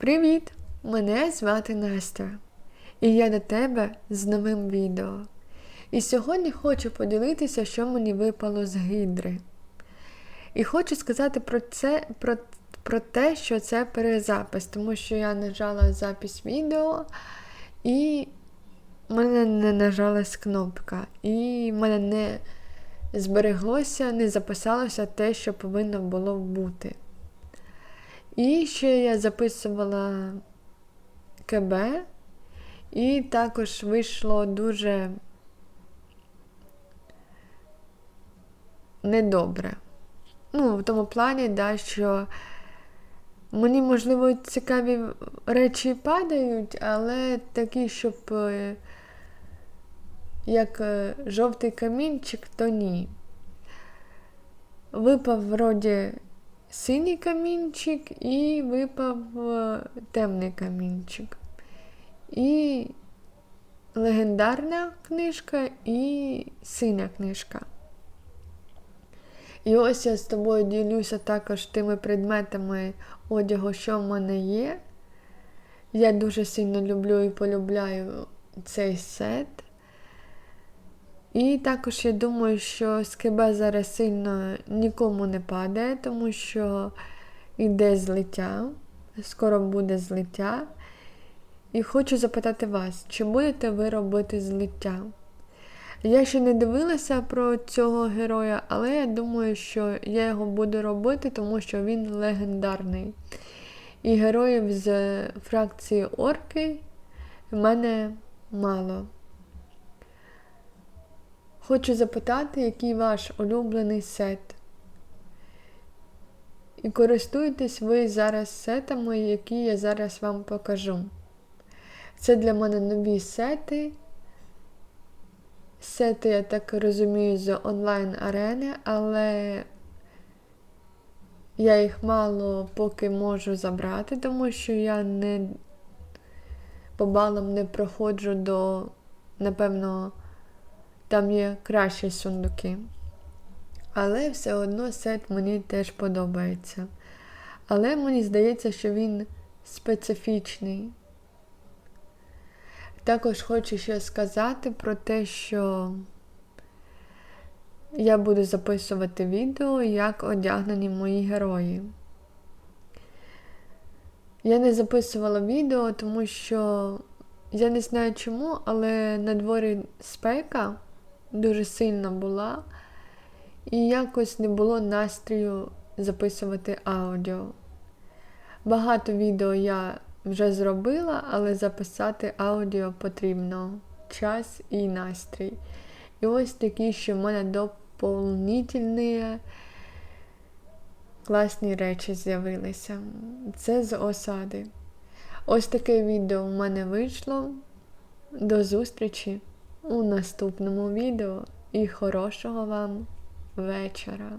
Привіт! Мене звати Настя. І я до тебе з новим відео. І сьогодні хочу поділитися, що мені випало з гідри. І хочу сказати про це, про, про те, що це перезапис, тому що я нажала запис відео і в мене не нажалась кнопка. І в мене не збереглося, не записалося те, що повинно було бути. І ще я записувала КБ, і також вийшло дуже недобре. Ну, в тому плані, да, що мені, можливо, цікаві речі падають, але такі, щоб е, як е, жовтий камінчик, то ні. Випав вроді синій камінчик і випав е, темний камінчик. І легендарна книжка і синя книжка. І ось я з тобою ділюся також тими предметами одягу, що в мене є. Я дуже сильно люблю і полюбляю цей сет. І також я думаю, що скиба зараз сильно нікому не падає, тому що йде злиття, скоро буде злиття. І хочу запитати вас, чи будете ви робити злиття? Я ще не дивилася про цього героя, але я думаю, що я його буду робити, тому що він легендарний. І героїв з фракції Орки в мене мало. Хочу запитати, який ваш улюблений сет. І користуєтесь ви зараз сетами, які я зараз вам покажу. Це для мене нові сети. Сети, я так розумію, з онлайн-арени, але я їх мало поки можу забрати, тому що я не по балам не проходжу до, напевно, там є кращі сундуки. Але все одно сет мені теж подобається. Але мені здається, що він специфічний. Також хочу ще сказати про те, що я буду записувати відео, як одягнені мої герої. Я не записувала відео, тому що я не знаю чому, але на дворі спека дуже сильна була, і якось не було настрою записувати аудіо. Багато відео я вже зробила, але записати аудіо потрібно час і настрій. І ось такі, що в мене доповнительні класні речі з'явилися. Це з осади. Ось таке відео в мене вийшло. До зустрічі у наступному відео і хорошого вам вечора!